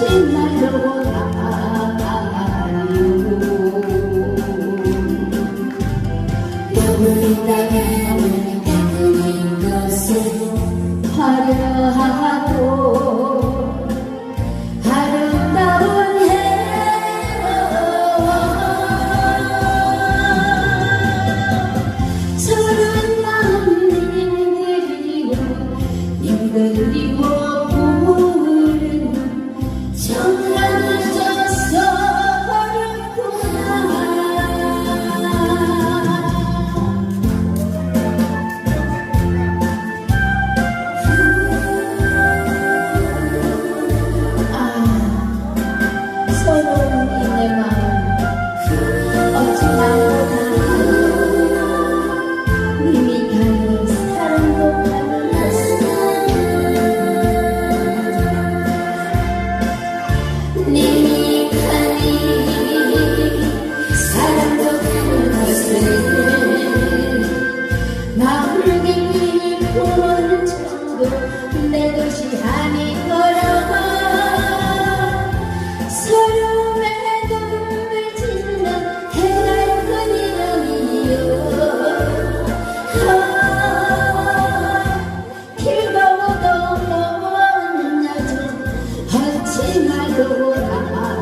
신나려고 나가요 여군 땅에 하는 것은 화려하고 你。